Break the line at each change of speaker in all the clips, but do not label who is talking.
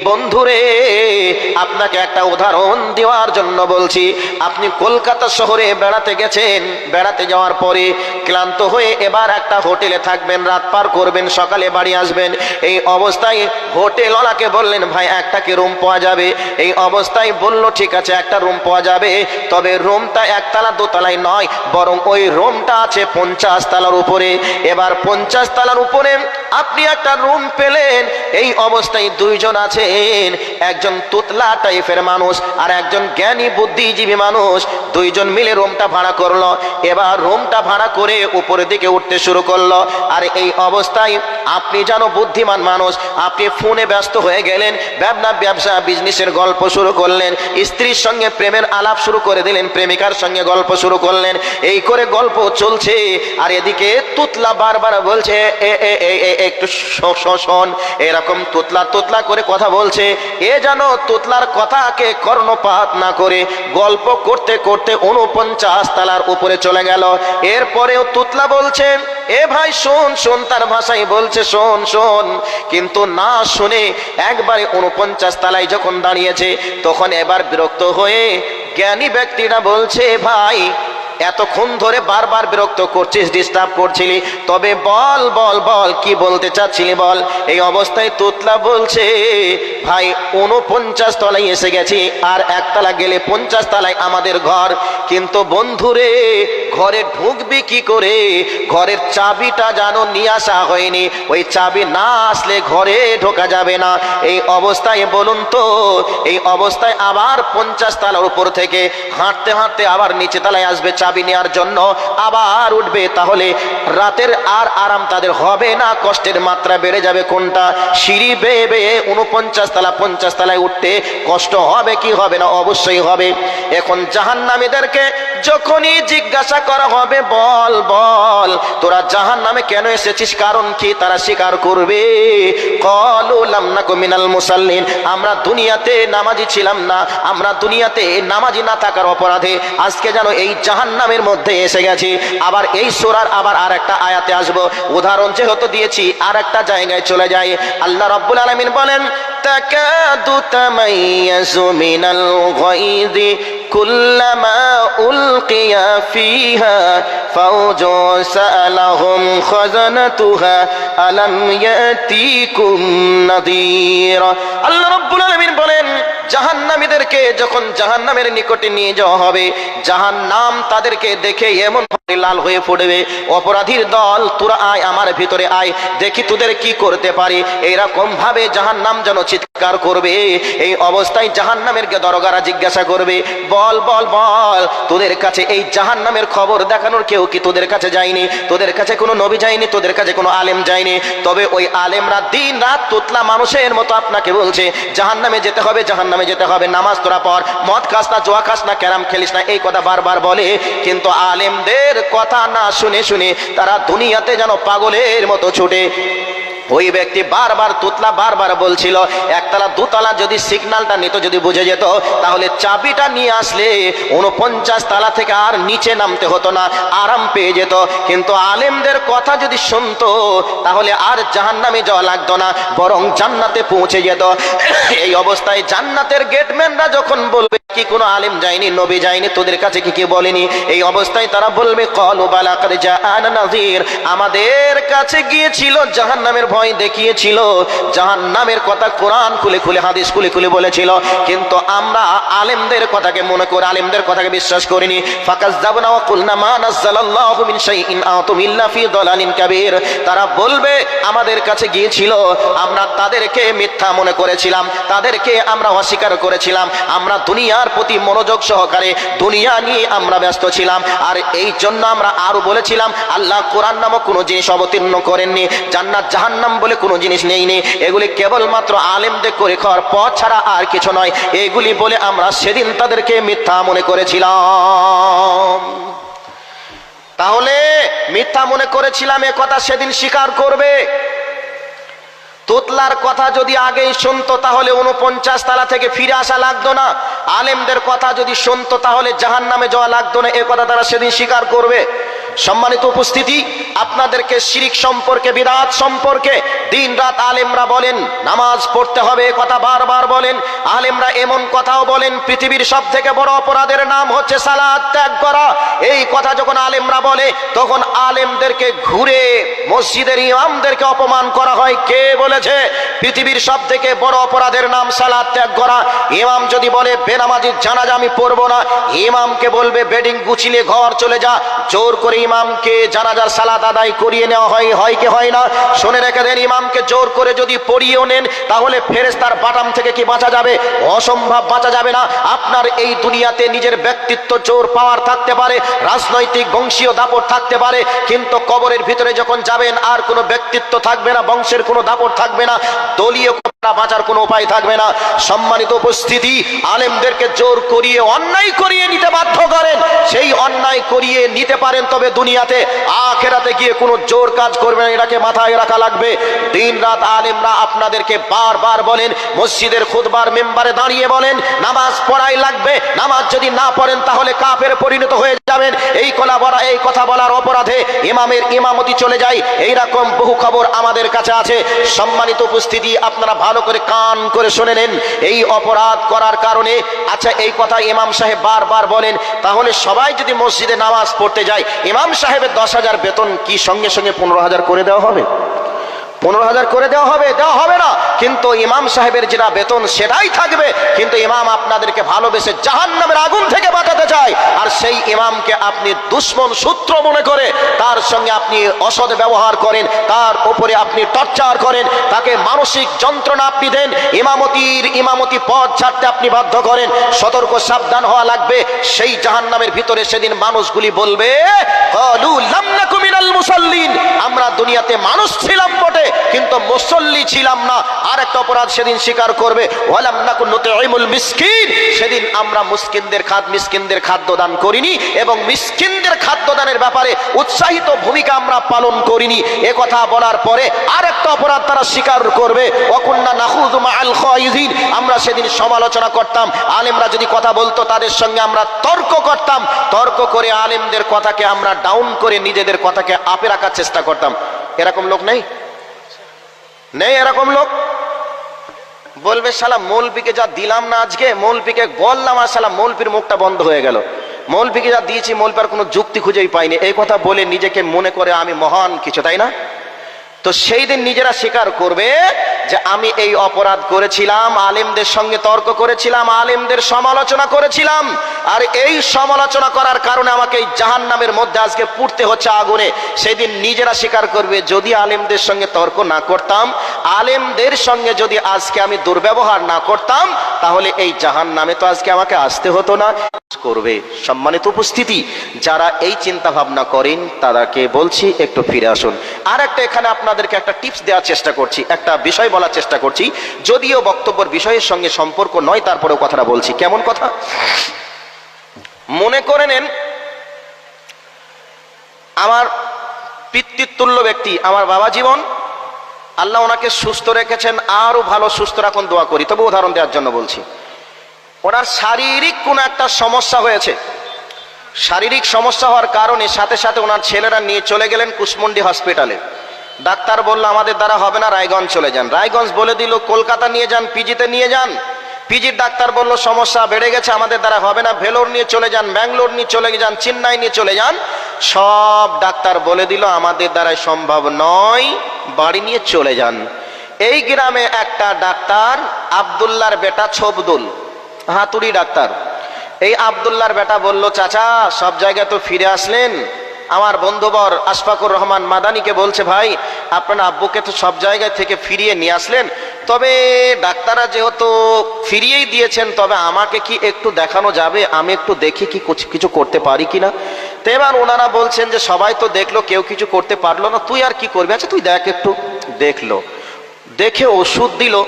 বন্ধুরে, আপনাকে একটা উদাহরণ দেওয়ার জন্য বলছি। আপনি কলকাতা শহরে বেড়াতে গেছেন, বেড়াতে যাওয়ার পরে ক্লান্ত হয়ে এবার একটা হোটেলে থাকবেন, রাত পার করবেন, সকালে বাড়ি আসবেন। এই অবস্থায় হোটেলওয়ালাকে বললেন, ভাই, একটা কি রুম পাওয়া যাবে? এই অবস্থায় বলল, ঠিক আছে, একটা রুম পাওয়া যাবে, তবে রুমটা একতলা দোতলায় নয়, বরং ওই রুমটা আছে পঞ্চাশ তলার উপরে। এবার পঞ্চাশ তলার উপরে আপনি একটা রুম পেলেন, এই অবস্থায় দুইজন আছেন একজন তুতলা টাইপের মানুষ আর একজন জ্ঞানী বুদ্ধিজীবী মানুষ। দুইজন মিলে রুমটা ভাড়া করল। এবার রুমটা ভাড়া করে উপরের দিকে উঠতে শুরু করল। আর এই অবস্থায় আপনি যেন বুদ্ধিমান মানুষ, আপনি ফোনে ব্যস্ত হয়ে গেলেন, ব্যবসা ব্যবসা বিজনেসের গল্প শুরু করলেন, স্ত্রীর সঙ্গে প্রেমের আলাপ শুরু করে দিলেন, প্রেমিকার সঙ্গে গল্প শুরু করলেন। এই করে গল্প চলছে। আর এদিকে তুতলা বারবার বলছে এ এ এ, একটু শো- শো- শোন। এরকম তুতলা তুতলা করে কথা বলছে, এ যেন তুতলার কথাকে কর্ণপাত না করে গল্প করতে করতে উনপঞ্চাশ তালার উপরে চলে গেল। এরপরেও তুতলা বলছেন এ ভাই, শোন শোন, তার ভাষায় বলছে, শোন শোন। কিন্তু না শুনে একবারে উনপঞ্চাশ তালায় যখন দাঁড়িয়েছে, তখন এবার বিরক্ত হয়ে জ্ঞানী ব্যক্তিরা বলছে, ভাই এতক্ষণ ধরে বারবার বিরক্ত করছিস ডিস্টার্ব করছিলি। তবে বল বল বল, কি বলতে চাচ্ছিলি বল? এই অবস্থায় তুতলা বলছে, ভাই উনপঞ্চাশ তলায় এসে গেছি, আর একতলা গেলে পঞ্চাশ তলায় আমাদের ঘর। কিন্তু বন্ধুরে, ঘরে ঢুকবি কি করে? ঘরের চাবিটা যেন নিয়ে আসা হয়নি। ওই চাবি না আসলে ঘরে ঢোকা যাবে না। এই অবস্থায় বলুন তো, এই অবস্থায় আবার পঞ্চাশ তালার উপর থেকে হাঁটতে হাঁটতে আবার নিচে তলায় আসবে চাবি নেওয়ার জন্য আবার উঠবে, তাহলে রাতের আর আরাম তাদের হবে না। কষ্টের মাত্রা বেড়ে যাবে কোনটা? সিঁড়ি বেয়ে বেয়ে উনপঞ্চাশ তালা, পঞ্চাশ তলায় উঠতে কষ্ট হবে কি হবে না? অবশ্যই হবে। এখন জাহান্নামীদেরকে যখনই জিজ্ঞাসা করা হবে, বল বল, তোরা জাহান নামে কেন এসেছিস? কারণ কি? তারা স্বীকার করবে আমরা দুনিয়াতে নামাজি ছিলাম না আমরা দুনিয়াতে নামাজি না থাকার অপরাধে আজকে যেন এই জাহান নামের মধ্যে এসে গেছি আবার এই সোরার আবার আর একটা আয়াতে আসবো উদাহরণ যেহেতু দিয়েছি আর একটা জায়গায় চলে যায় আল্লাহ রব্বুল আলমিন বলেন تكاد تميز من الغيظ كلما ألقي فيها فوج سألهم خزنتها ألم يأتيكم نذير আল্লাহ রব্বুল আলামিন বলেন জাহান্নামীদেরকে যখন জাহান্নামের নিকটে নিয়ে যাওয়া হবে জাহান্নাম তাদেরকে দেখে এমন লাল হয়ে পড়বে। অপরাধীর দল, তোরা আয়, আমার ভিতরে আয়। দেখি তোদের কি করতে পারি। এইরকম ভাবে জাহান্নাম যেন চিৎকার করবে। এই অবস্থায় জাহান্নামের দরগারা জিজ্ঞাসা করবে, বল বল বল, তোদের কাছে এই জাহান্নামের খবর দেখানোর কেউ কি তোদের কাছে যায়নি? তোদের কাছে কোনো নবী যায়নি, তোদের কাছে কোনো আলেম যায়নি। তবে ওই আলেমরা দিন রাত তোতলা মানুষের মতো আপনাকে বলছে, জাহান্নামে যেতে হবে, জাহান্নামে যেতে হবে। নামাজ তোরা পর মদ খাস না, জোয়া খাস না, ক্যারাম খেলিস না। এই কথা বারবার বলে, কিন্তু আলেমদের কথা না শুনে শুনে তারা দুনিয়াতে যেন পাগলের মতো ছুটে। ওই ব্যক্তি বারবার তুতলা বারবার বলছিল, একতলা, দুতলা যদি সিগন্যালটা নিত, যদি বুঝে যেত, তাহলে চাবিটা নিয়ে আসলে উনপঞ্চাশ তালা থেকে আর নিচে নামতে হতো না, আরাম পেয়ে যেত। কিন্তু আলেমদের কথা যদি শুনতো, তাহলে আর জাহান্নামে যাওয়া লাগতো না, বরং জান্নাতে পৌঁছে যেত। এই অবস্থায় জান্নাতের গেটম্যানরা যখন বলবে কি কোনো আলেম যায়নি, নবী যায়নি, তোদের কাছে কি কি বলেনি? এই অবস্থায় তারা বলবে, কল বালাকার জাহান আমাদের কাছে গিয়েছিল, জাহান্নামের ভয় দেখিয়েছিল, জাহান্নামের কথা কোরআন খুলে খুলে, হাদিস খুলে খুলে বলেছিল। কিন্তু আমরা আলেমদের কথাকে মনে করে, আলেমদের কথাকে বিশ্বাস করিনি। ফাকাস যাবনা ওয়া কুলনা তারা বলবে, আমাদের কাছে গিয়েছিল, আমরা তাদেরকে মিথ্যা মনে করেছিলাম, তাদেরকে আমরা অস্বীকার করেছিলাম, আমরা দুনিয়ার প্রতি মনোযোগ সহকারে দুনিয়া নিয়ে আমরা ব্যস্ত ছিলাম। আর এই জন্য আমরা আরও বলেছিলাম, আল্লাহ কোরআন নামক কোনো জিনিস অবতীর্ণ করেননি, জান্নাত জাহান্নাম বলে কোনো জিনিস নেই নেইনি। এগুলি কেবলমাত্র আলেমদের করে খাওয়ার পথ ছাড়া আর কিছু নয়। এগুলি বলে আমরা সেদিন তাদেরকে মিথ্যা মনে করেছিলাম। তাহলে মিথ্যা মনে করেছিলাম, এ কথা সেদিন স্বীকার করবে। তোতলার কথা যদি আগেই শুনতো, তাহলে উনপঞ্চাশ তালা থেকে ফিরে আসা লাগতো না। আলেমদের কথা যদি শুনতো, তাহলে জাহান নামে যাওয়া লাগতো না। এ কথা তারা সেদিন স্বীকার করবে। সম্মানিত উপস্থিতি, আপনাদেরকে শিরিক সম্পর্কে বিরাট সম্পর্কে দিন রাত আলেমরা বলেন, নামাজ পড়তে হবে কথা বারবার বলেন, আলেমরা এমন কথাও বলেন, পৃথিবীর সব থেকে বড় অপরাধের নাম হচ্ছে সালাদ ত্যাগ করা। এই কথা যখন আলেমরা বলে, তখন আলেমদেরকে ঘুরে মসজিদের ইমামদেরকে অপমান করা হয়। কে বলেছে? পৃথিবীর সব থেকে বড় অপরাধের নাম সালাদ ত্যাগ করা। ইমাম যদি বলে, বেনামাজির জানাজা আমি পড়ব না, ইমামকে বলবে, বেডিং গুছিলে ঘর চলে যা, জোর করে ইমামকে জানাজার সালাদ আদায় করিয়ে নেওয়া হয় হয় কি হয় না? শুনে রেখে দেন ইমামকে জোর করে যদি পড়িয়েও নেন, তাহলে ফেরেস্তার বাটাম থেকে কি বাঁচা যাবে? অসম্ভব বাঁচা যাবে না। আপনার এই দুনিয়াতে নিজের ব্যক্তিত্ব জোর পাওয়ার থাকতে পারে, রাজনৈতিক বংশীয় দাপট থাকতে পারে, কিন্তু কবরের ভিতরে যখন যাবেন, আর কোনো ব্যক্তিত্ব থাকবে না, বংশের কোনো দাপট থাকবে না। দলীয় মসজিদের খুদবার মেম্বারে দাঁড়িয়ে বলেন, নামাজ পড়াই লাগবে। নামাজ যদি না পড়েন, তাহলে কাফের পরিণত হয়ে যাবেন। এই কলা বলা, এই কথা বলার অপরাধে ইমামের ইমামতি চলে যায়। এইরকম বহু খবর আমাদের কাছে আছে। সম্মানিত উপস্থিতি, আপনারা ভালো করে কান করে শুনে নেন। এই অপরাধ করার কারণে আচ্ছা এই কথা ইমাম সাহেব বারবার বলেন, তাহলে সবাই যদি মসজিদে নামাজ পড়তে যায়, ইমাম সাহেবের দশ হাজার বেতন কি সঙ্গে সঙ্গে পনেরো হাজার করে দেওয়া হবে? পনেরো হাজার করে দেওয়া হবে দেওয়া হবে না। কিন্তু ইমাম সাহেবের যেটা বেতন, সেটাই থাকবে। কিন্তু ইমাম আপনাদেরকে ভালোবেসে জাহান নামের আগুন থেকে বাঁচাতে চায়। আর সেই ইমামকে আপনি দুশ্মন সূত্র মনে করে তার সঙ্গে আপনি অসৎ ব্যবহার করেন, তার উপরে আপনি টর্চার করেন, তাকে মানসিক যন্ত্রণা আপনি দেন, ইমামতির ইমামতি পদ ছাড়তে আপনি বাধ্য করেন, সতর্ক সাবধান হওয়া লাগবে। সেই জাহান নামের ভিতরে সেদিন মানুষগুলি বলবে "ক্বালু লাম নাকু মিনাল মুসাল্লিন। আমরা দুনিয়াতে মানুষ ছিলাম বটে কিন্তু মুসল্লি ছিলাম না। আর একটা অপরাধ সেদিন স্বীকার করবে। সেদিন আমরা মুসকিনদের খাদ, মিসকিনদের খাদ্য দান করিনি এবং মিসকিনদের খাদ্য দানের ব্যাপারে উৎসাহিত ভূমিকা আমরা পালন করিনি। এ কথা বলার পরে আর একটা অপরাধ তারা স্বীকার করবে। অকুন্না খায়িজিন আমরা সেদিন সমালোচনা করতাম। আলেমরা যদি কথা বলতো, তাদের সঙ্গে আমরা তর্ক করতাম। তর্ক করে আলেমদের কথাকে আমরা ডাউন করে নিজেদের কথাকে আপে রাখার চেষ্টা করতাম। এরকম লোক নেই? নেই এরকম লোক। বলবে, শালা মৌলপিকে যা দিলাম না আজকে মৌলপিকে বললাম আর শালা মৌলপির মুখটা বন্ধ হয়ে গেল। মৌলপিকে যা দিয়েছি মৌলপার কোনো যুক্তি খুঁজেই পাইনি। এই কথা বলে নিজেকে মনে করে আমি মহান কিছু, তাই না? তো সেই দিন নিজেরা স্বীকার করবে যে আমি এই অপরাধ করেছিলাম, আলেমদের সঙ্গে তর্ক করেছিলাম, আলেমদের সমালোচনা করেছিলাম, আর এই সমালোচনা করার কারণে আমাকে এই জাহান নামের মধ্যে আজকে পুড়তে হচ্ছে আগুনে। সেদিন নিজেরা স্বীকার করবে, যদি আলেমদের সঙ্গে তর্ক না করতাম, আলেমদের সঙ্গে যদি আজকে আমি দুর্ব্যবহার না করতাম, তাহলে এই জাহান নামে তো আজকে আমাকে আসতে হতো না। করবে। সম্মানিত উপস্থিতি, যারা এই চিন্তা ভাবনা করেন, তাদেরকে বলছি, একটু ফিরে আসুন। আর একটা এখানে আপনাদেরকে একটা টিপস দেওয়ার চেষ্টা করছি, একটা বিষয় বলার চেষ্টা করছি। যদিও বক্তব্যের বিষয়ের সঙ্গে সম্পর্ক নয়, তারপরেও কথাটা বলছি। কেমন কথা? মনে করে নেন, আমার পিতৃতুল্য ব্যক্তি, আমার বাবা জীবন, আল্লাহ ওনাকে সুস্থ রেখেছেন আরও ভালো, সুস্থ রাখুন, দোয়া করি। তবে উদাহরণ দেওয়ার জন্য বলছি। ওনার শারীরিক কোনো একটা সমস্যা হয়েছে। শারীরিক সমস্যা হওয়ার কারণে সাথে সাথে ওনার ছেলেরা নিয়ে চলে গেলেন কুসমন্ডি হসপিটালে। ডাক্তার বলল, আমাদের দ্বারা হবে না, রায়গঞ্জ চলে যান। রায়গঞ্জ বলে দিল, কলকাতা নিয়ে যান, পিজিতে নিয়ে যান। পিজির ডাক্তার বলল, সমস্যা বেড়ে গেছে, আমাদের দ্বারা হবে না। ভেলোর নিয়ে চলে যান, ব্যাঙ্গালোর নিয়ে চলে যান, চেন্নাই নিয়ে চলে যান। সব ডাক্তার বলে দিল, আমাদের দ্বারাই সম্ভব নয়, বাড়ি নিয়ে চলে যান। এই গ্রামে একটা ডাক্তার আবদুল্লার বেটা ছবদুল। হাতুড়ি ডাক্তার। এই আবদুল্লার বেটা বলল, চাচা, সব জায়গায় তো ফিরে আসলেন। আমার বন্ধুবর আশফাকুর রহমান মাদানিকে বলছে, ভাই, আপনার আব্বুকে তো সব জায়গায় থেকে ফিরিয়ে নিয়ে আসলেন। তবে ডাক্তাররা যেহেতু ফিরিয়েই দিয়েছেন, তবে আমাকে কি একটু দেখানো যাবে? আমি একটু দেখি কি কুছ- করতে পারি কিনা? তো এবার ওনারা বলছেন যে, সবাই তো দেখল, কেউ কিছু করতে পারল না। তুই আর কি করবি? আচ্ছা তুই দেখ একটু। দেখল। দেখে ওষুধ দিল।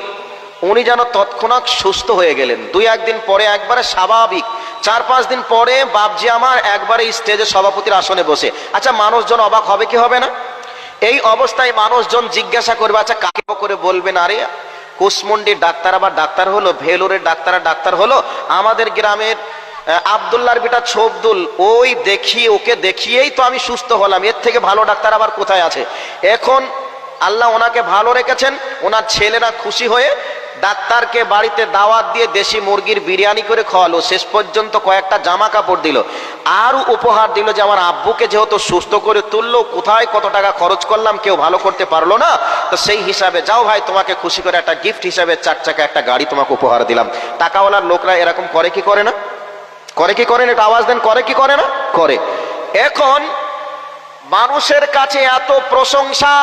উনি যেন তৎক্ষণাৎ সুস্থ হয়ে গেলেন। দুই একদিন পরে একবারে স্বাভাবিক। চার পাঁচ দিন পরে বাপজি আমার একবারে স্টেজে সভাপতির আসনে বসে। আচ্ছা মানুষজন অবাক হবে কি হবে না? এই অবস্থায় মানুষজন জিজ্ঞাসা করবে আচ্ছা কাকে করে বলবেন? আরে কুসমন্ডির ডাক্তার আবার ডাক্তার হলো, ভেলোরের ডাক্তার ডাক্তার হলো, আমাদের গ্রামের আবদুল্লাহর বেটা ছবদুল, ওই দেখিয়ে ওকে দেখিয়েই তো আমি সুস্থ হলাম। এর থেকে ভালো ডাক্তার আবার কোথায় আছে? এখন আল্লাহ ওনাকে ভালো রেখেছেন, ওনার ছেলেরা খুশি হয়ে ডাক্তারকে বাড়িতে দাওয়াত দিয়ে দেশি মুরগির বিরিয়ানি করে খাওয়ালো। শেষ পর্যন্ত কয়েকটা জামা কাপড় দিল। আর উপহার দিল যে, আমার আব্বুকে যেহেতু সুস্থ করে তুললো, কোথায় কত টাকা খরচ করলাম, কেউ ভালো করতে পারল না? তো সেই হিসাবে যাও ভাই, তোমাকে খুশি করে একটা গিফট হিসাবে চার চাকা একটা গাড়ি তোমাকে উপহার দিলাম। টাকাওয়ালার লোকরা এরকম করে কি করে না? করে কি করে না? একটু আওয়াজ দেন, করে কি করে না? করে। এখন মানুষের কাছে এত প্রশংসা।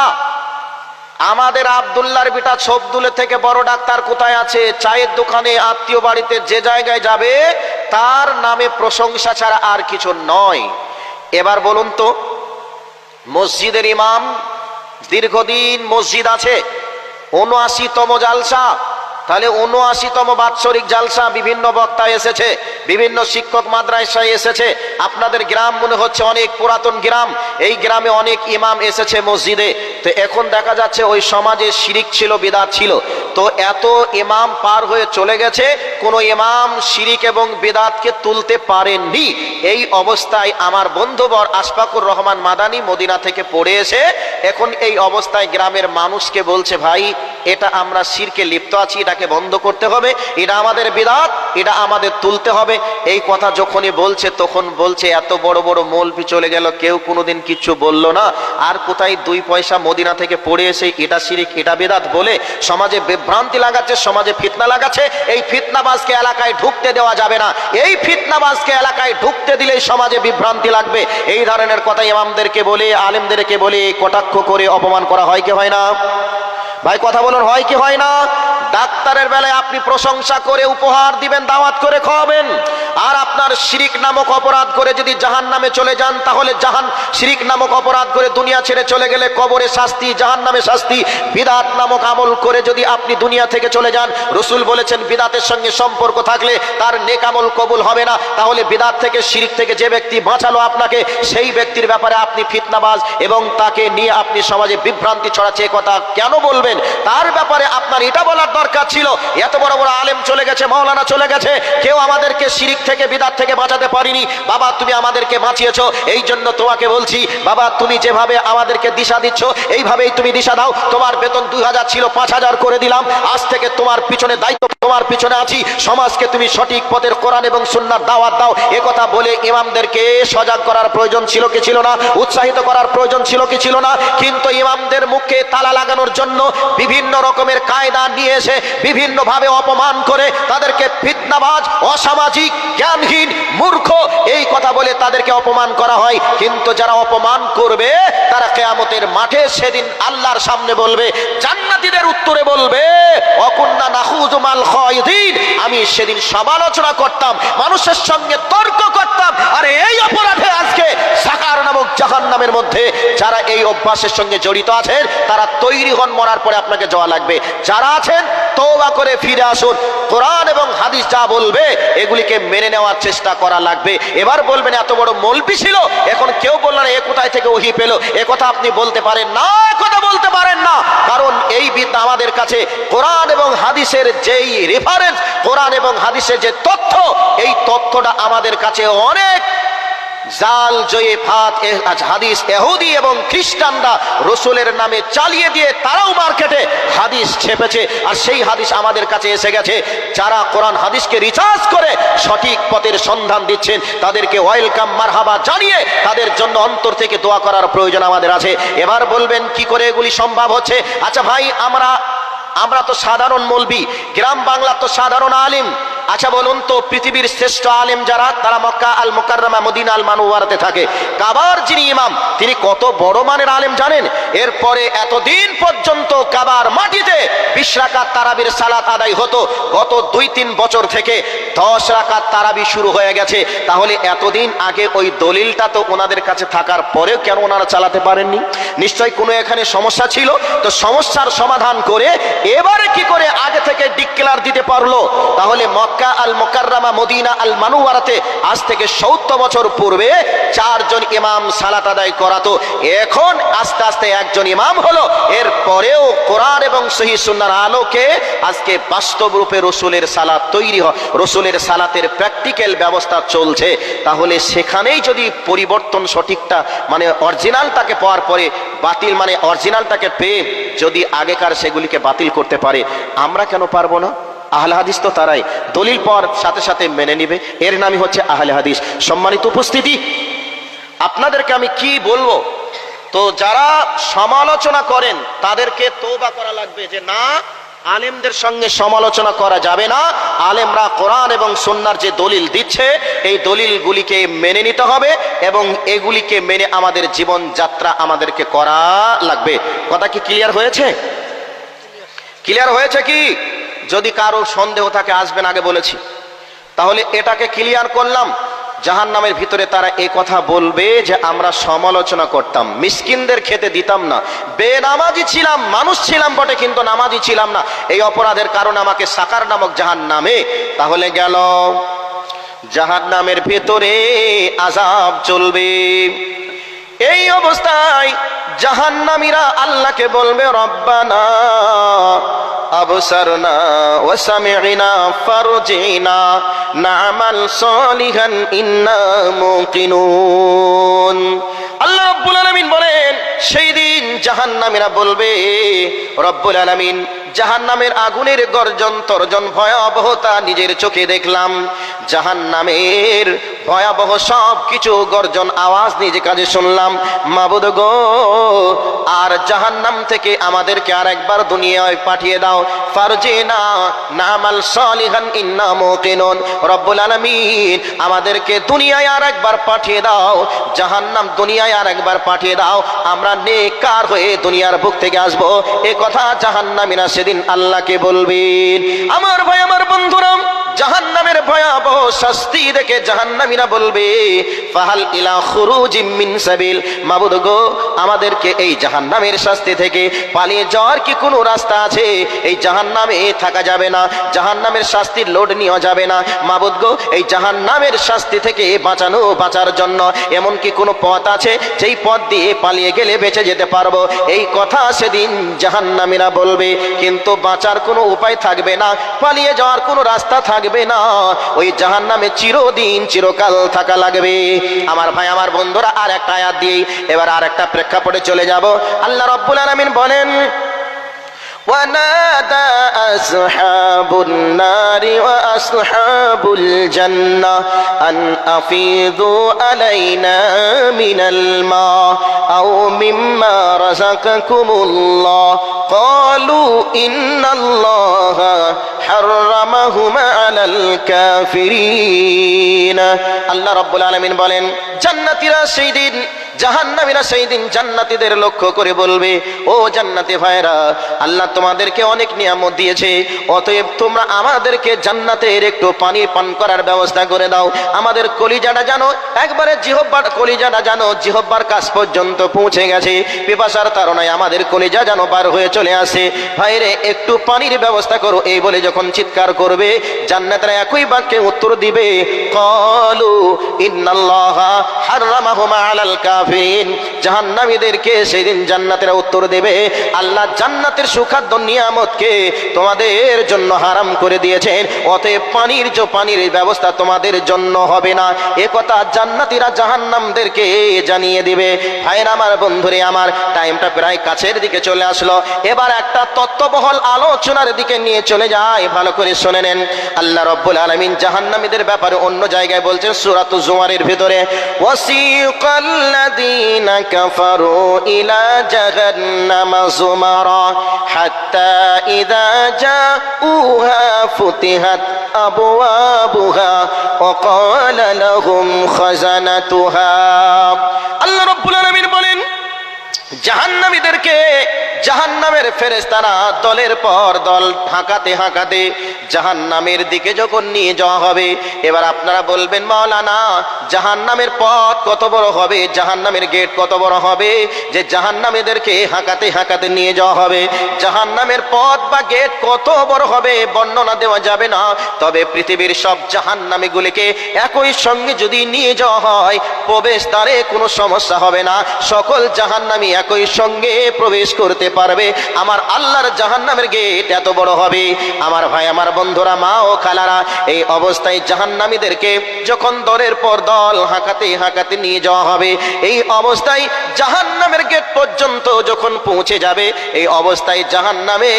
আমাদের আবদুল্লার বিটা ছবদুলে থেকে বড় ডাক্তার কোথায় আছে? চায়ের দোকানে, আত্মীয় বাড়িতে, যে জায়গায় যাবে, তার নামে প্রশংসা ছাড়া আর কিছু নয়। এবার বলুন তো, মসজিদের ইমাম দীর্ঘদিন মসজিদ আছে, উনআশিতম জালসা। তাহলে উনআশিতম বাৎসরিক জালসা বিভিন্ন বক্তা এসেছে, বিভিন্ন শিক্ষক মাদ্রাসায় এসেছে। আপনাদের গ্রাম মনে হচ্ছে অনেক পুরাতন গ্রাম, এই গ্রামে অনেক ইমাম এসেছে মসজিদে। তো এখন দেখা যাচ্ছে ওই সমাজে শিরিক ছিল, বিদাত ছিল। তো এত ইমাম পার হয়ে চলে গেছে, কোনো ইমাম শিরিক এবং বেদাতকে তুলতে পারেননি। এই অবস্থায় আমার বন্ধুবর আশফাকুর রহমান মাদানি মদিনা থেকে পড়ে এসে এখন এই অবস্থায় গ্রামের মানুষকে বলছে, ভাই, এটা আমরা শিরকে লিপ্ত আছি, এটাকে বন্ধ করতে হবে, এটা আমাদের বিদাত, এটা আমাদের তুলতে হবে। এই কথা যখনই বলছে, তখন বলছে, এত বড় বড় মৌলবি চলে গেল, কেউ কোনোদিন কিচ্ছু বলল না। আর কোথায় দুই পয়সা মদিনা থেকে পড়ে এসে এটা শিরিক, এটা বেদাত বলে সমাজে বিভ্রান্তি লাগাচ্ছে, সমাজে ফিতনা লাগাচ্ছে, এই ফিতনাবাজকে এলাকায় ঢুকতে দেওয়া যাবে না। এই ফিতনাবাজকে এলাকায় ঢুকতে দিলেই সমাজে বিভ্রান্তি লাগবে। এই ধরনের কথা ইমামদেরকে বলে, আলেমদেরকে বলে কটাক্ষ করে অপমান করা হয় কি হয় না? ভাই, কথা বলুন, হয় কি হয় না? ডাক্তারের বেলায় আপনি প্রশংসা করে উপহার দিবেন, দাওয়াত করে খাওয়াবেন। আর আপনার শিরিক নামক অপরাধ করে যদি জাহান নামে চলে যান, তাহলে জাহান শিরিক নামক অপরাধ করে দুনিয়া ছেড়ে চলে গেলে কবরে শাস্তি জাহান নামে শাস্তি। বিদাত নামক আমল করে যদি আপনি দুনিয়া থেকে চলে যান, রসুল বলেছেন, বিদাতের সঙ্গে সম্পর্ক থাকলে তার নেক আমল কবুল হবে না। তাহলে বিদাত থেকে শিরিক থেকে যে ব্যক্তি বাঁচালো আপনাকে, সেই ব্যক্তির ব্যাপারে আপনি ফিতনাবাজ এবং তাকে নিয়ে আপনি সমাজে বিভ্রান্তি ছড়াচ্ছে। কথা কেন বলবেন? তার ব্যাপারে আপনার এটা বলার দরকার ছিল। এত বড় বড় আলেম চলে গেছে মৌলানা চলে গেছে। কেউ আমাদেরকে শিরিক থেকে, বিদাত থেকে বাঁচাতে পারিনি। বাবা, তুমি আমাদেরকে বাঁচিয়েছো, এই জন্য তোমাকে বলছি, বাবা, তুমি যেভাবে আমাদেরকে দিশা দিচ্ছ, এইভাবেই তুমি দিশা দাও। তোমার বেতন দুই হাজার ছিল, পাঁচ হাজার করে দিলাম। আজ থেকে তোমার পিছনে দায়িত্ব, তোমার পিছনে আছি। সমাজকে তুমি সঠিক পথের কোরআন এবং সুন্নার দাওয়াত দাও। এ কথা বলে ইমামদেরকে সজাগ করার প্রয়োজন ছিল কি ছিল না, উৎসাহিত করার প্রয়োজন ছিল কি ছিল না, কিন্তু ইমামদের মুখে তালা লাগানোর জন্য বিভিন্ন রকমের কায়দা নিয়ে এসে বিভিন্ন ভাবে অপমান করে তাদেরকে ফিতনাবাজ, অসামাজিক, জ্ঞানহীন, মূর্খ এই কথা বলে তাদেরকে অপমান করা হয়। কিন্তু যারা অপমান করবে, তারা কেয়ামতের মাঠে সেদিন আল্লাহর সামনে বলবে, জান্নাতীদের উত্তরে বলবে, অকুন্না নাহুজুমাল খয়দিন। আমি সেদিন সমালোচনা করতাম, মানুষের সঙ্গে তর্ক করতাম, আর এই অপরাধে আজকে সাকার নামক জাহান নামের মধ্যে যারা এই অভ্যাসের সঙ্গে জড়িত আছেন, তারা তৈরি হন, মরার পরে আপনাকে যাওয়া লাগবে। যারা আছেন তৌবা করে ফিরে আসুন। কোরআন এবং হাদিস যা বলবে, এগুলিকে মেনে নেওয়ার চেষ্টা করা লাগবে। এবার বলবেন, এত বড় মলপি ছিল, এখন কেউ বললেন এ কোথায় থেকে ওহি পেল? এ কথা আপনি বলতে পারেন না কথা বলতে পারেন না। কারণ এই বিদ্যা আমাদের কাছে, কোরআন এবং হাদিসের যেই রেফারেন্স কোরআন এবং হাদিসের যে তথ্য, এই তথ্যটা আমাদের কাছে অনেক জাল জয়ে ফাত হাদিস এহুদি এবং খ্রিস্টানরা রসুলের নামে চালিয়ে দিয়ে তারাও মার্কেটে হাদিস ছেপেছে। আর সেই হাদিস আমাদের কাছে এসে গেছে। যারা কোরআন হাদিসকে রিচার্জ করে সঠিক পথের সন্ধান দিচ্ছেন, তাদেরকে ওয়েলকাম, মারহাবা জানিয়ে তাদের জন্য অন্তর থেকে দোয়া করার প্রয়োজন আমাদের আছে। এবার বলবেন, কি করে এগুলি সম্ভব হচ্ছে? আচ্ছা ভাই, আমরা আমরা তো সাধারণ মলবি, গ্রাম বাংলা তো সাধারণ আলিম। আচ্ছা বলুন তো, পৃথিবীর শ্রেষ্ঠ আলেম যারা, তারা মক্কা আল মোকাররমা, মদিনা আল মানুয়ারাতে থাকে। কাবার যিনি ইমাম, তিনি কত বড় মানের আলেম জানেন? এরপরে এতদিন পর্যন্ত কাবার মাটিতে বিশ রাকাত তারাবির সালাত আদায় হতো। গত দুই তিন বছর থেকে দশ রাকাত তারাবি শুরু হয়ে গেছে। তাহলে এতদিন আগে ওই দলিলটা তো ওনাদের কাছে থাকার পরেও কেন ওনারা চালাতে পারেননি? নিশ্চয় কোনো এখানে সমস্যা ছিল? তো সমস্যার সমাধান করে এবারে কি করে আগে থেকে ডিক্লেয়ার দিতে পারল? তাহলে মক্কা মক্কা আল মোকাররামা, মদিনা আল মানুয়ারাতে আজ থেকে সত্তর বছর পূর্বে চারজন ইমাম সালাত আদায় করাতো। এখন আস্তে আস্তে একজন ইমাম হলো। এর পরেও কোরআন এবং সহি সুন্নার আলোকে আজকে বাস্তব রূপে রসুলের সালাত তৈরি হয়। রসুলের সালাতের প্র্যাকটিক্যাল ব্যবস্থা চলছে। তাহলে সেখানেই যদি পরিবর্তন সঠিকটা মানে অরিজিনালটাকে পাওয়ার পরে বাতিল মানে অরিজিনালটাকে পেয়ে যদি আগেকার সেগুলিকে বাতিল করতে পারে। আমরা কেন পারব না? আহলে হাদিস তো তারাই। দলিল পর সাথে সাথে মেনে নিবে। এর নামই হচ্ছে আহলে হাদিস। সম্মানিত উপস্থিতি, আপনাদেরকে আমি কি বলব? তো যারা সমালোচনা করেন, তাদেরকে তোবা করা লাগবে যে, না, আলেমদের সঙ্গে সমালোচনা করা যাবে না। আলেমরা কোরআন এবং সন্ন্যার যে দলিল দিচ্ছে, এই দলিলগুলিকে মেনে নিতে হবে এবং এগুলিকে মেনে আমাদের জীবনযাত্রা আমাদেরকে করা লাগবে। কথা কি ক্লিয়ার হয়েছে? ক্লিয়ার হয়েছে কি? যদি কারও সন্দেহ থাকে আসবেন আগে বলেছি। তাহলে এটাকে ক্লিয়ার করলাম। জাহান নামের ভিতরে তারা এই কথা বলবে যে, আমরা সমালোচনা করতাম। মিসকিনদের খেতে দিতাম না। বেনামাজি ছিলাম, মানুষ ছিলাম বটে, কিন্তু নামাজি ছিলাম না। এই অপরাধের কারণে আমাকে সাকার নামক জাহান নামে তাহলে গেল। জাহান নামের ভেতরে আজাব চলবে। এই অবস্থায় জাহান্নামীরা আল্লাহকে বলবে রব্বানা أبصرنا وسمعنا فرجعنا نعمل صالحا إنا موقنون আল্লাহ রব্বুল আলামিন বলেন সেই দিন জাহান্নামীরা বলবে রব্বুল আলামিন জাহান্নামের আগুনের গর্জন, তর্জন ভয়াবহতা নিজের চোখে দেখলাম। জাহান্নামের ভয়াবহ সব কিছু গর্জন, আওয়াজ নিজে কাজে শুনলাম। মাবুদ গো, আর জাহান্নাম থেকে আমাদেরকে আর একবার দুনিয়ায় পাঠিয়ে দাও। ফারজিনা নামাল সালিহান, ইন্না মুকিনুন। রব্বুল আলামিন আমাদেরকে দুনিয়ায় আর একবার পাঠিয়ে দাও। জাহান্নাম দুনিয়ায় আর একবার পাঠিয়ে দাও। আমরা নেকার হয়ে দুনিয়ার বুক থেকে আসব। এ কথা জাহান্নামীরা সেদিন আল্লাহকে বলবেন, আমার ভাই, আমার বন্ধুরা, জাহান্নামের ভয়াবহ শাস্তি দেখে জাহান্নামীরা বলবে, ফাহাল ইলা মিন সাবিল। মাবুদ গো, আমাদেরকে এই জাহান্নামের শাস্তি থেকে পালিয়ে যাওয়ার কি কোনো রাস্তা আছে? এই জাহান্নামে থাকা যাবে না, জাহান্নামের শাস্তির লোড নেওয়া যাবে না। মাবুদ গো, এই জাহান্নামের শাস্তি থেকে বাঁচানো, বাঁচার জন্য এমন কি কোনো পথ আছে? যেই পথ দিয়ে পালিয়ে গেলে বেঁচে যেতে পারব। এই কথা সেদিন জাহান্নামীরা বলবে, কিন্তু বাঁচার কোনো উপায় থাকবে না, পালিয়ে যাওয়ার কোনো রাস্তা থাকবে না। ওই জাহান নামে চিরদিন, চিরকাল থাকা লাগবে। আমার ভাই, আমার বন্ধুরা আর একটা আয়াত দিয়ে এবার আর একটা প্রেক্ষাপটে চলে যাব। আল্লাহ রব্বুল আলমিন বলেন ونادى أصحاب النار وأصحاب الجنة أن أفيضوا علينا من الماء أو مما رزقكم الله قالوا إن الله حرمهما على الكافرين الله رب العالمين বলেন জান্নাতীরা সেই দিন জাহান্নামীরা সেই দিন জান্নাতীদের লক্ষ্য করে বলবে, ও জান্নাতি ভাইরা আল্লাহ তোমাদেরকে অনেক নিয়ামত দিয়েছে। অতএব তোমরা আমাদেরকে জান্নাতের একটু পানি পান করার ব্যবস্থা করে দাও। আমাদের কলিজাটা জানো, একবারে জিহব্বার কলিজাটা জানো জিহব্বার কাছ পর্যন্ত পৌঁছে গেছে। পিপাসার তারণায় আমাদের কলিজা যেন বার হয়ে চলে আসে। ভাইরে, একটু পানির ব্যবস্থা করো। এই বলে যখন চিৎকার করবে, জান্নাতরা একই বাক্যে উত্তর দিবে, কলু ইন্নাল্লাহ হাররামাহুমা আলাল কাফিরিন জাহান্নামীদেরকে সেদিন জান্নাতেরা উত্তর দেবে। আল্লাহ জান্নাতের সুখাদ্য নিয়ামতকে তোমাদের জন্য হারাম করে দিয়েছেন। অতএব পানির যে পানির ব্যবস্থা তোমাদের জন্য হবে না। এ কথা জান্নাতীরা জাহান্নামদেরকে জানিয়ে দিবে। ভাইয়ের আমার, বন্ধুরে আমার, টাইমটা প্রায় কাছের দিকে চলে আসলো। এবার একটা তত্ত্ববহল আলোচনার দিকে নিয়ে চলে যায় ভালো করে শুনে নেন। আল্লাহ রব্বুল আলমিন জাহান্নামীদের ব্যাপারে অন্য জায়গায় বলছেন, সুরাত জুমারের ভিতরে ওয়াসিকাল্লাযীনা কাফারু ইলা إلى جهنم زمرا حتى إذا جاءوها فتحت أبوابها وقال لهم خزنتها الله رب العالمين বলেন জাহান্নামীদেরকে জাহান্নামের ফেরেশতারা দলের পর দল হাঁকাতে হাঁকাতে জাহান্নামের দিকে যখন নিয়ে যাওয়া হবে, এবার আপনারা বলবেন, মাওলানা, জাহান্নামের পথ কত বড় হবে? জাহান্নামের গেট কত বড় হবে? যে জাহান্নামীদেরকে হাঁকাতে হাঁকাতে নিয়ে যাওয়া হবে। জাহান্নামের পথ বা গেট কত বড় হবে বর্ণনা দেওয়া যাবে না। তবে পৃথিবীর সব জাহান্নামীগুলিকে একই সঙ্গে যদি নিয়ে যাওয়া হয় প্রবেশ দ্বারে কোনো সমস্যা হবে না। সকল জাহান্নামী একই সঙ্গে প্রবেশ করতে পারবে। আমার আল্লাহর জাহান্নামের গেট এত বড় হবে। আমার ভাই, আমার বন্ধুরা, মা ও খালারা, এই অবস্থায় জাহান্নামীদেরকে যখন দলের পর দল হাঁকাতে হাঁকাতে নিয়ে যাওয়া হবে, এই অবস্থায় জাহান্নামের গেট পর্যন্ত যখন পৌঁছে যাবে, এই অবস্থায় জাহান্নামে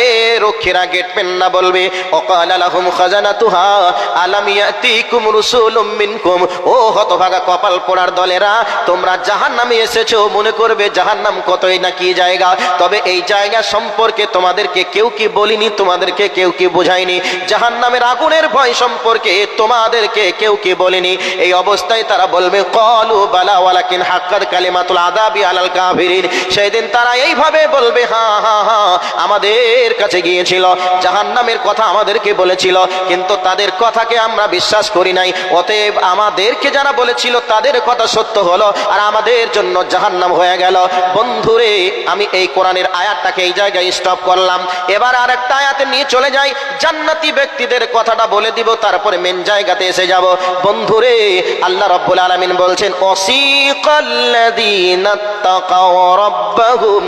রক্ষীরা গেট পেন না বলবে। অকাল আলাহুম খাজানাতুহা, আলাম ইয়াতিকুম রুসুলুম মিনকুম। ও হতভাগা কপাল পোড়ার দলেরা, তোমরা জাহান্নামে এসেছ, মনে করবে জাহান্নাম কতই না কি জায়গা? তবে এই জায়গা সম্পর্কে তোমাদেরকে কেউ কি বলিনি, তোমাদেরকে কেউ কি বোঝায়নি? জাহান্নামের আগুনের ভয় সম্পর্কে তোমাদেরকে কেউ কি বলেনি? এই অবস্থায় তারা বলবে, কলু বালা ওয়ালাকিন হাক্কার কালিমাতুল আদাবি আলাল কাফিরিন। সেই দিন তারা এইভাবে বলবে হ্যাঁ হ্যাঁ হ্যাঁ আমাদের কাছে গিয়েছিল, জাহান্নামের কথা আমাদেরকে বলেছিল, কিন্তু তাদের কথাকে আমরা বিশ্বাস করি নাই। অতএব আমাদেরকে যারা বলেছিল, তাদের কথা সত্য হলো, আর আমাদের জন্য জাহান্নাম হয়ে গেল। বন্ধুরে আমি এই কোরআনের আয়াতটাকে এই জায়গায় স্টপ করলাম এবার আর একটা আয়াতে নিয়ে চলে যাই জান্নাতি ব্যক্তিদের কথাটা বলে দিব তারপরে মেন জায়গাতে এসে যাব বন্ধুরে আল্লাহ রব্বুল আলামিন বলছেন অসিকাল্লাযীনা তাকাও রাব্বাহুম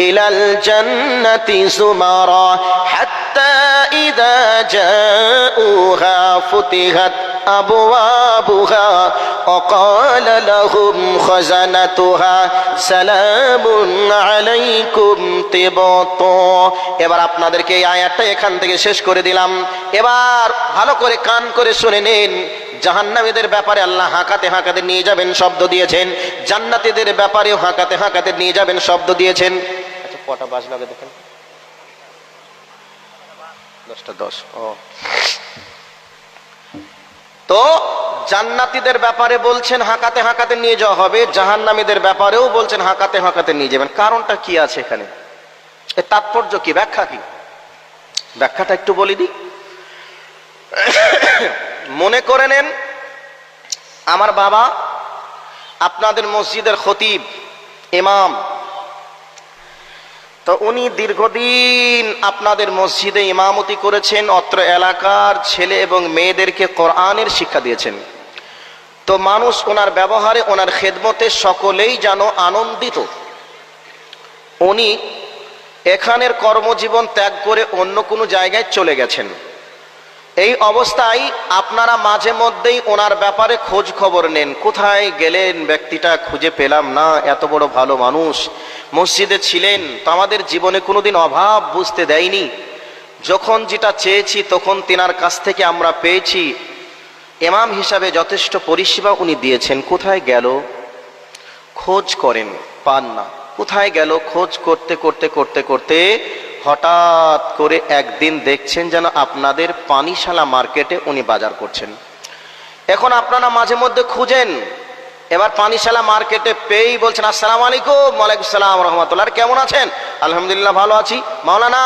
ইলাল জান্নাতি সুমারা হাত্তা ইযা জাউহা ফুতিহাত أبوابها وقال لهم خزنتها سلام এবার আপনাদেরকে এই আয়াতটা এখান থেকে শেষ করে দিলাম। এবার ভালো করে কান করে শুনে নিন। জাহান্নামীদের ব্যাপারে আল্লাহ হাঁকাতে হাঁকাতে নিয়ে যাবেন শব্দ দিয়েছেন। জান্নাতীদের ব্যাপারেও হাঁকাতে হাঁকাতে নিয়ে যাবেন শব্দ দিয়েছেন। আচ্ছা কটা বাস লাগে দেখেন? দশটা দশ। ও। তো জান্নাতীদের ব্যাপারে বলছেন, হাঁকাতে হাঁকাতে নিয়ে যাওয়া হবে। জাহান্নামীদের ব্যাপারেও বলছেন, হাঁকাতে হাঁকাতে নিয়ে যাবেন। কারণটা কি আছে এখানে? এর তাৎপর্য কি? ব্যাখ্যা কি? ব্যাখ্যাটা একটু বলি দিই মনে করে নেন, আমার বাবা আপনাদের মসজিদের খতিব, ইমাম তো উনি দীর্ঘদিন আপনাদের মসজিদে ইমামতি করেছেন, অত্র এলাকার ছেলে এবং মেয়েদেরকে কোরআনের শিক্ষা দিয়েছেন। তো মানুষ ওনার ব্যবহারে, ওনার খেদমতে সকলেই যেন আনন্দিত। উনি এখানের কর্মজীবন ত্যাগ করে অন্য কোনো জায়গায় চলে গেছেন। এই অবস্থায় আপনারা মাঝে মধ্যেই ওনার ব্যাপারে খোঁজ খবর নেন। কোথায় গেলেন? ব্যক্তিটা খুঁজে পেলাম না, এত বড় ভালো মানুষ। মসজিদে ছিলেন, তো আমাদের জীবনে কোনোদিন অভাব বুঝতে দেয়নি। যখন যেটা চেয়েছি, তখন তেনার কাছ থেকে আমরা পেয়েছি। এমাম হিসাবে যথেষ্ট পরিষেবা উনি দিয়েছেন। কোথায় গেল? খোঁজ করেন, পান না। কোথায় গেল? খোঁজ করতে করতে করতে করতে হঠাৎ করে একদিন দেখছেন যেন আপনাদের পানিশালা মার্কেটে উনি বাজার করছেন। এখন আপনারা মাঝে মধ্যে খুঁজেন, এবার পানিশালা মার্কেটে পেয়েই বলছেন, আসসালামু আলাইকুম, ওয়ালাইকুম সালাম রহমতুল্লাহ কেমন আছেন? আলহামদুলিল্লাহ, ভালো আছি। মাওলানা,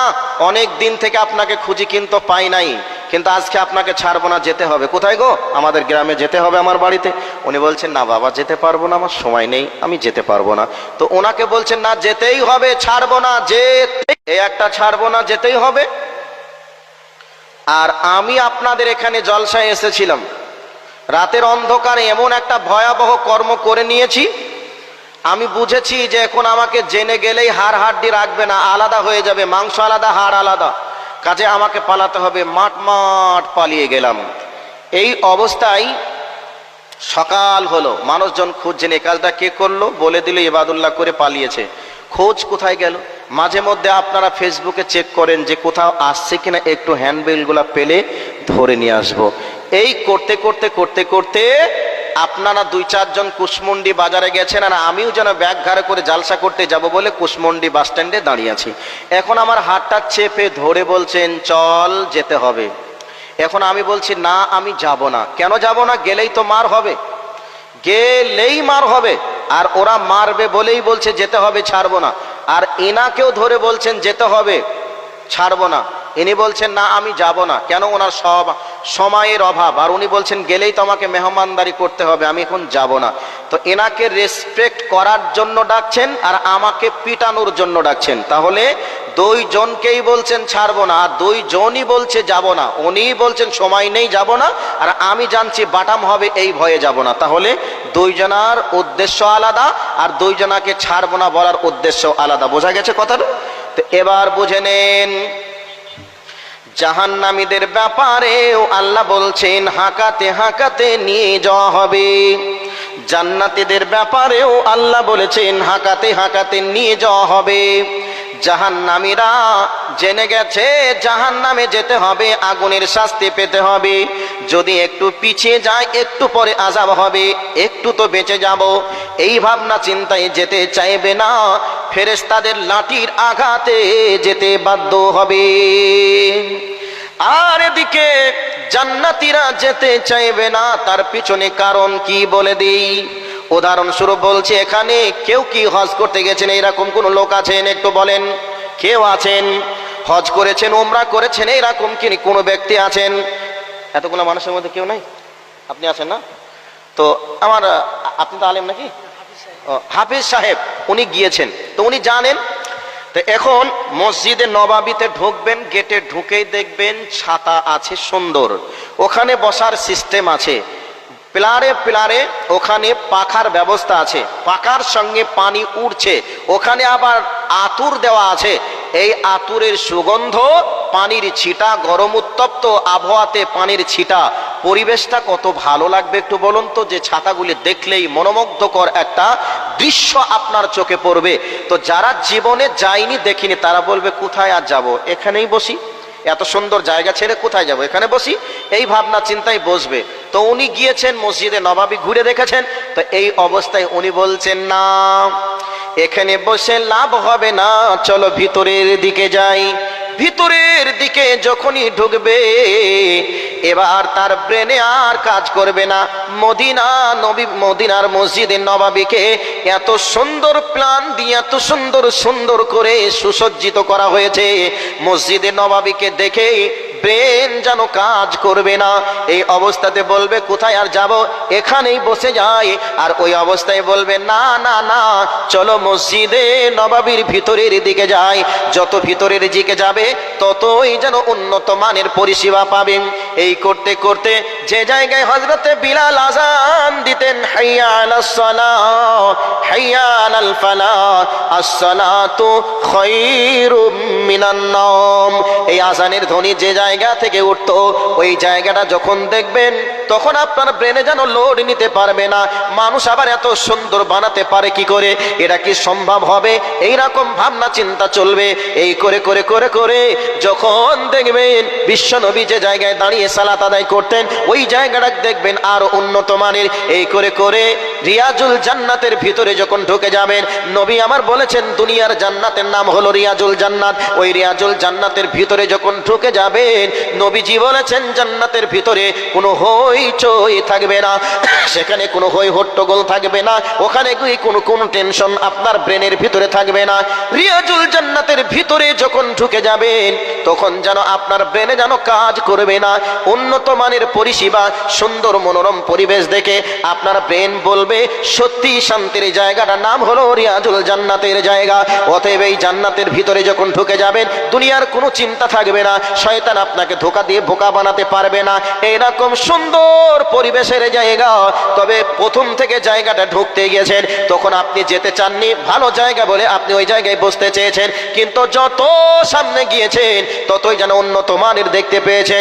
অনেক দিন থেকে আপনাকে খুঁজি কিন্তু পাই নাই, কিন্তু আজকে আপনাকে ছাড়বো না, যেতে হবে। কোথায় গো? আমাদের গ্রামে যেতে হবে আমার বাড়িতে। উনি বলছেন, না বাবা, যেতে পারব না, আমার সময় নেই, আমি যেতে পারব না। তো ওনাকে বলছেন, না, যেতেই হবে, ছাড়বো না যেতে এই একটা ছাড়বো না, যেতেই হবে। আর আমি আপনাদের এখানে জলসায় এসেছিলাম। রাতের অন্ধকারে এমন একটা ভয়াবহ কর্ম করে নিয়েছি। আমি বুঝেছি যে এখন আমাকে জেনে গেলেই হাড় হাড্ডি রাখবে না, আলাদা হয়ে যাবে, মাংস আলাদা, হাড় আলাদা। কাজে আমাকে পালাতে হবে, মাঠ মাঠ পালিয়ে গেলাম। এই অবস্থায় সকাল হলো। মানুষজন খুঁজছেন এই কাজটা কে করল? বলে দিল, ইবাদুল্লাহ করে পালিয়েছে। খোঁজ কোথায় গেল? মাঝে মধ্যে আপনারা ফেসবুকে চেক করেন যে কোথাও আসছে কিনা, একটু হ্যান্ডবিলগুলো পেলে ধরে নিয়ে আসব। এই করতে করতে করতে করতে আপনারা দুই, চারজন কুশমন্ডি বাজারে গেছেন আর আমিও যেন ব্যাগ ঘাড়ে করে জালসা করতে যাব বলে কুশমন্ডি বাস স্ট্যান্ডে দাঁড়িয়ে আছি। এখন আমার হাতটা চেপে ধরে বলছেন, চল, যেতে হবে। এখন আমি বলছি, না, আমি যাব না। কেন যাব না? গেলেই তো মার হবে। গেলেই মার হবে। আর ওরা মারবে বলেই বলছে, যেতে হবে, ছাড়বো না। আর এনাকেও ধরে বলছেন, যেতে হবে, ছাড়বো না। ইনি বলছেন, না, আমি যাব না। কেন ওনার সব সময়ের অভাব? আর উনি বলছেন, গেলেই তো আমাকে মেহমানদারি করতে হবে, আমি এখন যাব না। তো এনাকে রেসপেক্ট করার জন্য ডাকছেন, আর আমাকে পিটানোর জন্য ডাকছেন। তাহলে দুই জনকেই বলছেন, ছাড়বো না। আর দুই জনই বলছে, যাব না। উনিই বলছেন, সময় নেই, যাব না। আর আমি জানছি, বাটাম হবে, এই ভয়ে যাব না। তাহলে দুইজনার উদ্দেশ্য আলাদা আর দুইজনাকে ছাড়বো না বলার উদ্দেশ্য আলাদা। বোঝা গেছে কথাটা? তো এবার বুঝে নেন, জাহান্নামীদের ব্যাপারেও আল্লাহ বলছেন, হাঁকাতে হাঁকাতে নিয়ে যাওয়া হবে। জান্নাতীদের ব্যাপারেও আল্লাহ বলেছেন, হাঁকাতে হাঁকাতে নিয়ে যাওয়া হবে। জাহান্নামীরা জেনে গেছে, জাহান্নামে যেতে হবে, আগুনের শাস্তি পেতে হবে। যদি একটু পিছিয়ে যায়, একটু পরে আজাব হবে, একটু তো বেঁচে যাব। এই ভাবনা চিন্তায় যেতে চাইবে না ফেরেস্তাদের লাঠির আঘাতে যেতে বাধ্য হবে। আর এদিকে জান্নাতীরা যেতে চাইবে না, তার পিছনে কারণ কি বলে দিই? উদাহরণস্বরূপ বলছে, এখানে কেউ কি হজ করতে গেছেন? এরকম কোন লোক আছেন? একটু বলেন। কেউ আছেন? হজ করেছেন ওমরা করেছেন, এরকম কি কোনো ব্যক্তি আছেন? এতগুলো মানুষের মধ্যে কেউ নাই? আপনি আছেন না? তো আমার আপনি তো আলেম নাকি? হাফিজ সাহেব, উনি গিয়েছেন। তো উনি জানেন, তো এখন মসজিদে নবাবিতে ঢুকবেন, গেটে ঢুকেই দেখবেন ছাতা আছে সুন্দর। ওখানে বসার সিস্টেম আছে। পিলারে পিলারে ওখানে পাখার ব্যবস্থা আছে। পাখার সঙ্গে পানি উঠছে ওখানে আবার আতুর দেওয়া আছে। এই আতুরের সুগন্ধ পানির ছিটা, গরম উত্তপ্ত আবহাওয়াতে পানির ছিটা। পরিবেশটা কত ভালো লাগবে একটু বলুন তো, যে ছাতাগুলি দেখলেই মনোমুগ্ধকর একটা দৃশ্য আপনার চোখে পড়বে। তো যারা জীবনে যায়নি, দেখিনি, তারা বলবে, কোথায় আর যাব? এখানেই বসি। এত সুন্দর জায়গা ছেড়ে কোথায় যাব? এখানে বসি? এই ভাবনা চিন্তায় বসবে। তো উনি গিয়েছেন মসজিদে নবাবি ঘুরে দেখেছেন, তো এই অবস্থায় উনি বলছেন, না, এখানে বসে লাভ হবে না, চলো ভিতরের দিকে যাই। ভিতরের দিকে যখনই ঢুকবে, এবার তার ব্রেনে আর কাজ করবে না। মদিনা নবী, মদিনার মসজিদের নবাবিকে এত সুন্দর প্ল্যান দিয়ে, এত সুন্দর সুন্দর করে সুসজ্জিত করা হয়েছে। মসজিদের নবাবিকে দেখে ব্রেন যেন কাজ করবে না। এই অবস্থাতে বলবে, কোথায় আর যাব? এখানেই বসে যায় আর ওই অবস্থায় বলবে, না না না, চলো মসজিদে নবাবির ভিতরের দিকে যাই। যত ভিতরের দিকে যাবে, ততই যেন উন্নত মানের পরিষেবা পাবেন। এই করতে করতে যে জায়গায় হজরতে বিলাল আজান দিতেন, হাইয়া আলাস সালাহ হাইয়া আলাল ফালাহ আসসালাতু খায়রুম মিনান নাওম। এই আজানের ধ্বনি যে জায়গা থেকে উঠতো, ওই জায়গাটা যখন দেখবেন, তখন আপনার ব্রেনে যেন লোড নিতে পারবে না। মানুষ আবার এত সুন্দর বানাতে পারে কি করে? এটা কি সম্ভব হবে? এই রকম ভাবনা চিন্তা চলবে। এই করে করে করে করে যখন দেখবেন, বিশ্বনবী যে জায়গায় দাঁড়িয়ে সালাত আদায় করতেন, ওই জায়গাটা দেখবেন আরও উন্নত মানের। এই করে করে রিয়াজুল জান্নাতের ভিতরে যখন ঢুকে যাবেন, নবী আমার বলেছেন, দুনিয়ার জান্নাতের নাম হলো রিয়াজুল জান্নাত। ওই রিয়াজুল জান্নাতের ভিতরে যখন ঢুকে যাবেন, নবীজি বলেছেন, জান্নাতের ভিতরে কোনো হই চই থাকবে না। সেখানে কোনো হই হট্টগোল থাকবে না। ওখানে গিয়ে কোনো কোনো টেনশন আপনার ব্রেনের ভিতরে থাকবে না। রিয়াজুল জান্নাতের ভিতরে যখন ঢুকে যাবেন, তখন যেন আপনার ব্রেনে যেন কাজ করবে না। উন্নত মানের পরিষেবা, সুন্দর মনোরম পরিবেশ দেখে আপনার ব্রেন বলবে, সত্যি শান্তির জায়গাটার নাম হলো রিয়াজুল জান্নাতের জায়গা। অতএব এই জান্নাতের ভিতরে যখন ঢুকে যাবেন, দুনিয়ার কোনো চিন্তা থাকবে না। শয়তান আপনাকে ধোকা দিয়ে বোকা বানাতে পারবে না। এরকম সুন্দর পরিবেশের জায়গা। তবে প্রথম থেকে জায়গাটা ঢুকতে গিয়েছেন, তখন আপনি যেতে চাননি। ভালো জায়গা বলে আপনি ওই জায়গায় বসতে চেয়েছেন। কিন্তু যত সামনে গিয়েছেন, ততই যেন উন্নত মানের দেখতে পেয়েছেন।